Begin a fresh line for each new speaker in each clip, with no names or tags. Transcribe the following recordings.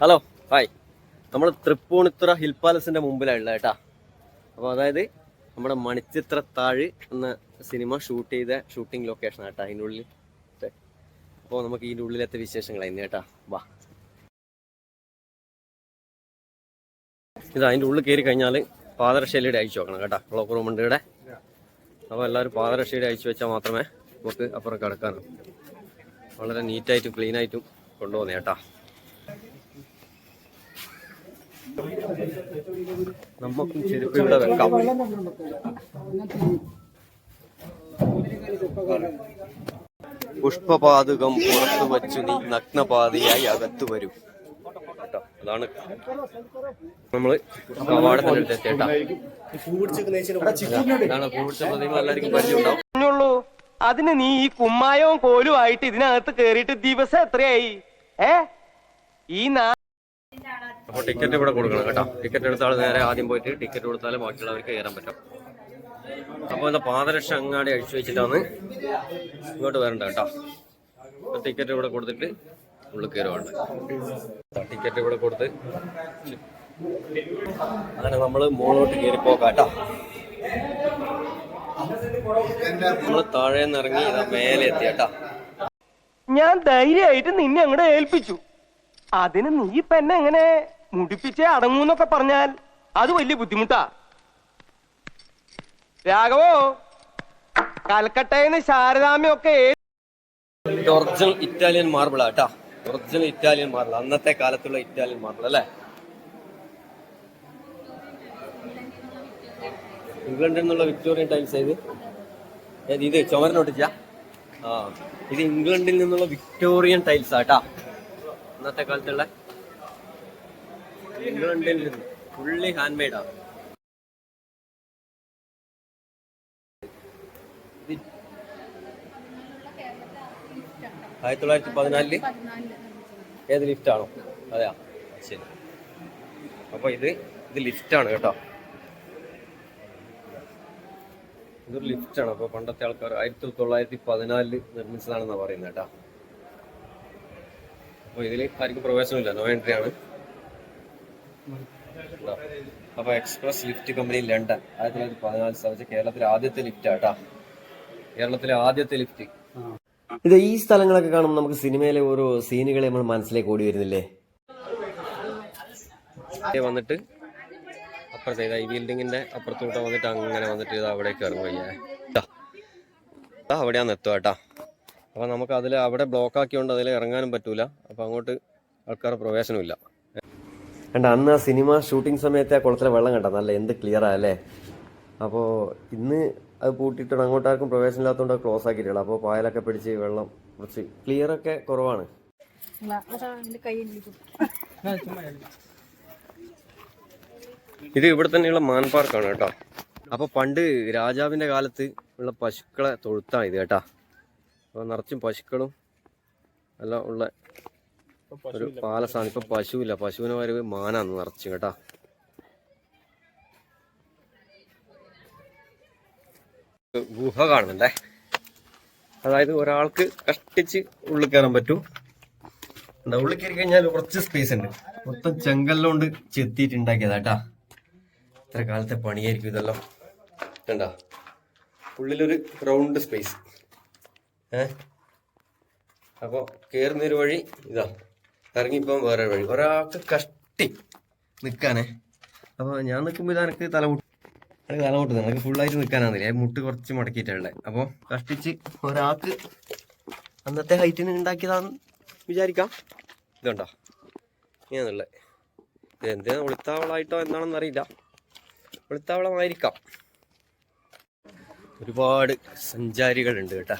Hello hi നമ്മൾ Tripunithura hill പാലസിന്റെ ഉള്ളത് കേട്ടോ. അപ്പോൾ അതായത് നമ്മുടെ മണിച്ചിത്ര താഴ് എന്ന സിനിമ ഷൂട്ട് ചെയ്ത ഷൂട്ടിംഗ് ലൊക്കേഷൻ കേട്ടോ അതിന്റെ ഉള്ളിൽ. അപ്പോൾ നമുക്ക് ഇതിന്റെ ഉള്ളിലത്തെ വിശേഷങ്ങൾ വിശേഷങ്ങളായിരുന്നു കേട്ടോ. വാ. ഇത് അതിന്റെ ഉള്ളിൽ കയറി കഴിഞ്ഞാൽ പാദരക്ഷയിലൂടെ അയച്ചു വെക്കണം കേട്ടോ. ക്ലോക്ക് റൂമുണ്ട് ഇവിടെ. അപ്പോൾ എല്ലാവരും പാദരക്ഷയുടെ അയച്ചു വെച്ചാൽ മാത്രമേ നമുക്ക് അപ്പുറം കിടക്കാനും. വളരെ നീറ്റായിട്ടും ക്ലീനായിട്ടും കൊണ്ടുപോകുന്നേ കേട്ടാ. നമുക്കും ചെരുപ്പ് ഇവിടെ വെക്കാം. പുഷ്പപാതകം പുറത്തു വച്ചു നീ നഗ്നപാതയായി അകത്തു വരൂ. അതാണ് നമ്മൾ പൂവിടിച്ച പ്രതിമ എല്ലാവർക്കും
അതിന് നീ ഈ കുമ്മായവും കോലും ആയിട്ട് ഇതിനകത്ത് കേറിയിട്ട് ദിവസം എത്രയായി? ഏ? ഈ നാ
അപ്പോൾ ടിക്കറ്റ് ഇവിടെ കൊടുക്കണം കേട്ടോ. ടിക്കറ്റ് എടുത്ത നേരെ ആദ്യം പോയിട്ട് ടിക്കറ്റ് കൊടുത്താലേ ബാക്കിയുള്ളവർക്ക് കയറാൻ പറ്റും. അപ്പോൾ എന്താ പാദരക്ഷ അങ്ങാടി അഴിച്ചു വെച്ചിട്ടാണ് ഇങ്ങോട്ട് വരണ്ട കേട്ടോ. ടിക്കറ്റ് ഇവിടെ കൊടുത്തിട്ട് ഉള്ളിൽ കയറുവാണ്ട് ടിക്കറ്റ് ഇവിടെ കൊടുത്ത് അങ്ങനെ നമ്മൾ മുകളിലോട്ട് കയറി പോകാം കേട്ടോ. ഇറങ്ങി മേലെ എത്തി
ഞാൻ ധൈര്യമായിട്ട് നിന്നെ അങ്ങോട്ട് ഏൽപ്പിച്ചു. അതിന് നീ ഇപ്പൊ എന്നെ എങ്ങനെ മുടിപ്പിച്ചേ അടങ്ങൂന്നൊക്കെ പറഞ്ഞാൽ അത് വലിയ ബുദ്ധിമുട്ടാ. രാഘവോ കൽക്കട്ടയിന്ന് ശാരദാമ്മയൊക്കെ
ഒറിജിനൽ ഇറ്റാലിയൻ മാർബിളാ കേട്ടാ ഒറിജിനൽ ഇറ്റാലിയൻ മാർബിൾ അന്നത്തെ കാലത്തുള്ള ഇറ്റാലിയൻ മാർബിൾ അല്ലേ? ഇംഗ്ലണ്ടിൽ നിന്നുള്ള വിക്ടോറിയൻ ടൈൽസ് ഇത്? ഇത് ചുമരനൊട്ടിച്ച ആ. ഇത് ഇംഗ്ലണ്ടിൽ നിന്നുള്ള വിക്ടോറിയൻ ടൈൽസ് ആട്ടാ അന്നത്തെ കാലത്തുള്ള ഇംഗ്ലണ്ടിൽ നിന്ന് ഫുള്ളി ഹാൻഡ് മെയ്ഡ് ആണ് ഇത് ആയിരത്തി തൊള്ളായിരത്തി പതിനാലിൽ ഏത് ലിഫ്റ്റ് ആണോ അതെയാ. ശരി. അപ്പൊ ഇത് ഇത് ലിഫ്റ്റ് ആണ് കേട്ടോ. ഇതൊരു ലിഫ്റ്റ് ആണ് അപ്പൊ പണ്ടത്തെ ആൾക്കാർ ആയിരത്തി തൊള്ളായിരത്തി പതിനാലിൽ നിർമ്മിച്ചതാണെന്നാ പറയുന്നത് കേട്ടോ. അപ്പൊ ഇതിൽ ആർക്കും പ്രവേശനമില്ല. നോ എൻട്രി ആണ്. ഇതാ. അപ്പൊ എക്സ്പ്രസ് ലിഫ്റ്റ് കമ്പനി ലണ്ടൻ ആയിരത്തി തൊള്ളായിരത്തി പതിനാല് സ്ഥാപിച്ച കേരളത്തിലെ ആദ്യത്തെ ലിഫ്റ്റ് ആട്ടാ കേരളത്തിലെ ആദ്യത്തെ ലിഫ്റ്റ്. ഇത് ഈ സ്ഥലങ്ങളൊക്കെ കാണുമ്പോൾ നമുക്ക് സിനിമയിലെ ഓരോ സീനുകളെ നമ്മൾ മനസ്സിലേക്ക് ഓടി വരുന്നില്ലേ? വന്നിട്ട് അപ്പുറത്തെ ഇതാ ഈ ബിൽഡിങ്ങിന്റെ അപ്പുറത്തോട്ട് വന്നിട്ട് അങ്ങനെ വന്നിട്ട് ഇത് അവിടേക്ക് ഇറങ്ങുകയാ അവിടെയാന്ന് എത്തുക കേട്ടാ അപ്പൊ നമുക്ക് അതിൽ അവിടെ ബ്ലോക്ക് ആക്കിയോണ്ട് അതിൽ ഇറങ്ങാനും പറ്റൂല. അപ്പൊ അങ്ങോട്ട് ആൾക്കാർ പ്രവേശനമില്ല കണ്ട അന്ന് ആ സിനിമ ഷൂട്ടിംഗ് സമയത്ത് ആ കുളത്തിലെ വെള്ളം കണ്ട. നല്ല എന്ത് ക്ലിയർ ആയല്ലേ അപ്പോൾ ഇന്ന് അത് പൂട്ടിയിട്ടാണ് അങ്ങോട്ടാർക്കും പ്രവേശനം ഇല്ലാത്തതുകൊണ്ട് ക്ലോസ് ആക്കിയിട്ടുള്ളത് അപ്പോൾ പായലൊക്കെ പിടിച്ച് വെള്ളം കുറച്ച് ക്ലിയർ ഒക്കെ കുറവാണ്. ഇത് ഇവിടെ തന്നെയുള്ള മാൻ പാർക്കാണ് കേട്ടോ. അപ്പൊ പണ്ട് രാജാവിന്റെ കാലത്ത് ഉള്ള പശുക്കളെ തൊഴുത്താണ് ഇത് കേട്ടാ. അപ്പൊ നിറച്ചും പശുക്കളും എല്ലാം ഉള്ള ഒരു പാലസാണ്. ഇപ്പൊ പശുവില്ല. പശുവിനെ വരവ് മാനാന്ന് നിറച്ചു കേട്ടാ. ഗുഹ കാണുന്നുണ്ടേ. അതായത് ഒരാൾക്ക് കഷ്ടിച്ച് ഉള്ളിൽ കയറാൻ പറ്റൂ. എന്താ ഉള്ളിൽ കയറി കഴിഞ്ഞാൽ കുറച്ച് സ്പേസ് ഉണ്ട്. മൊത്തം ചെങ്കല്ലോണ്ട് ചെത്തിയിട്ട് ഉണ്ടാക്കിയതാട്ടാ ഇത്ര കാലത്തെ പണിയായിരിക്കും ഇതെല്ലാം. കണ്ടാ? ഉള്ളിലൊരു റൗണ്ട് സ്പേസ് ഏ? അപ്പോൾ കയറുന്നൊരു വഴി ഇതാ. ഇറങ്ങിപ്പോകാൻ വേറെ വഴി. ഒരാൾക്ക് കഷ്ടി നിൽക്കാനേ അപ്പോൾ ഞാൻ നിൽക്കുമ്പോൾ ഇത് എനിക്ക് തലമുട്ട് എനിക്ക് എനിക്ക് ഫുള്ളായിട്ട് നിൽക്കാനാണെന്നില്ല മുട്ട് കുറച്ച് മടക്കിയിട്ടുള്ളത് അപ്പോൾ കഷ്ടിച്ച് ഒരാൾക്ക് അന്നത്തെ ഹൈറ്റിന് ഉണ്ടാക്കിയതാന്ന് വിചാരിക്കാം. ഇതുണ്ടോ? ഇങ്ങനെയാണുള്ളത് ഇത് എന്തിനാ ഒളിത്താവളായിട്ടോ എന്താണെന്ന് അറിയില്ല. ഒളിത്താവളമായിരിക്കാം ഒരുപാട് സഞ്ചാരികളുണ്ട് കേട്ടാ.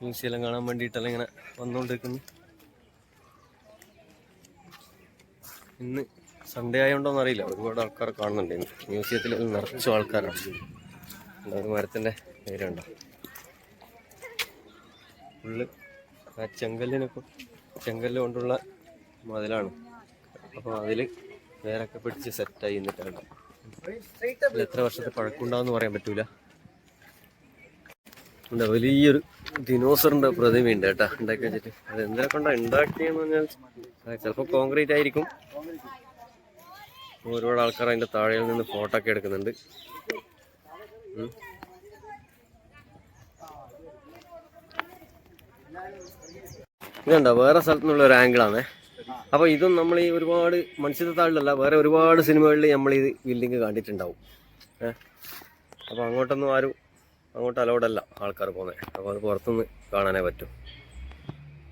മ്യൂസിയം കാണാൻ വേണ്ടിയിട്ടെല്ലാം ഇങ്ങനെ വന്നുകൊണ്ടിരിക്കുന്നു ഇന്ന് സൺഡേ ആയതുകൊണ്ടോന്ന് അറിയില്ല. ഒരുപാട് ആൾക്കാർ കാണുന്നുണ്ട്. ഇന്ന് മ്യൂസിയത്തിൽ നിറച്ചു ആൾക്കാരാണ്. ഒരു മരത്തിന്റെ പേരുണ്ടോ? ഫുള്ള് ആ ചെങ്കല്ലിനൊക്കെ ചെങ്കല്ല് കൊണ്ടുള്ള മതിലാണ്. അപ്പോൾ അതിൽ വേറൊക്കെ പിടിച്ച് സെറ്റായി നിന്നിട്ടാണ് എത്ര വർഷത്തെ പഴക്കമുണ്ടാവെന്ന് പറയാൻ പറ്റൂല. വലിയൊരു ദിനോസറിന്റെ പ്രതിമയുണ്ട് കേട്ടാ. ഉണ്ടാക്കി വെച്ചിട്ട്. അത് എന്തിനെ കൊണ്ടാ ഉണ്ടാക്കിയെന്ന് പറഞ്ഞാൽ ചിലപ്പോൾ കോൺക്രീറ്റ് ആയിരിക്കും. ഒരുപാട് ആൾക്കാർ അതിന്റെ താഴെ നിന്ന് ഫോട്ടോ ഒക്കെ എടുക്കുന്നുണ്ട്. ഇതുണ്ടോ? വേറെ സ്ഥലത്തു നിന്നുള്ള ഒരു ആംഗിളാണ് അപ്പോൾ ഇതും നമ്മൾ ഈ ഒരുപാട് മനുഷ്യത്താളിലല്ല വേറെ ഒരുപാട് സിനിമകളിൽ നമ്മൾ ഈ ബിൽഡിങ് കണ്ടിട്ടുണ്ടാവും. ഏഹ് അപ്പോൾ അങ്ങോട്ടൊന്നും ആരും അങ്ങോട്ട് അലോഡല്ല ആൾക്കാർ പോകുന്നത് അപ്പോൾ അത് പുറത്തുനിന്ന് കാണാനേ പറ്റും.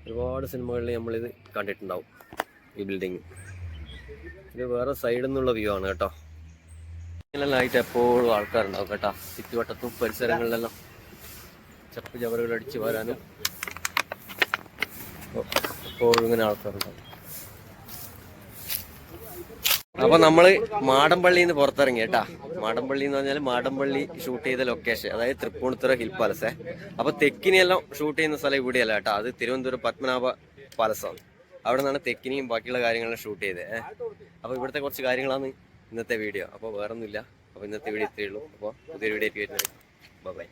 ഒരുപാട് സിനിമകളിൽ നമ്മളിത് കണ്ടിട്ടുണ്ടാവും ഈ ബിൽഡിങ് ഇത് വേറെ സൈഡിൽ നിന്നുള്ള വ്യൂ ആണ് കേട്ടോ. ഇതിലെല്ലാം ആയിട്ട് എപ്പോഴും ആൾക്കാരുണ്ടാവും കേട്ടോ. ചുറ്റുവട്ടത്തും പരിസരങ്ങളിലെല്ലാം ചപ്പ് ചവറുകൾ അടിച്ച് വരാനും. എപ്പോഴും ഇങ്ങനെ ആൾക്കാരുണ്ടാവും. അപ്പൊ നമ്മൾ മാടമ്പള്ളിയിൽ നിന്ന് പുറത്തിറങ്ങി കേട്ടാ. മാടമ്പള്ളി എന്ന് പറഞ്ഞാൽ മാടമ്പള്ളി ഷൂട്ട് ചെയ്ത ലൊക്കേഷൻ അതായത് തൃപ്പൂണിത്തുറ ഹിൽ പാലസ്. അപ്പൊ തെക്കിനെല്ലാം ഷൂട്ട് ചെയ്യുന്ന സ്ഥലം ഇവിടെയല്ല കേട്ടാ. അത് തിരുവനന്തപുരം പത്മനാഭ പാലസാണ് അവിടെ നിന്നാണ് തെക്കിനെയും ബാക്കിയുള്ള കാര്യങ്ങളും ഷൂട്ട് ചെയ്തത് അപ്പൊ ഇവിടുത്തെ കുറച്ച് കാര്യങ്ങളാണ് ഇന്നത്തെ വീഡിയോ അപ്പോൾ വേറൊന്നുമില്ല. അപ്പോൾ ഇന്നത്തെ വീഡിയോ ഇത്രയേ ഉള്ളൂ. അപ്പോൾ പുതിയൊരു വീഡിയോ ആയിട്ട് വരുന്നത് ബൈ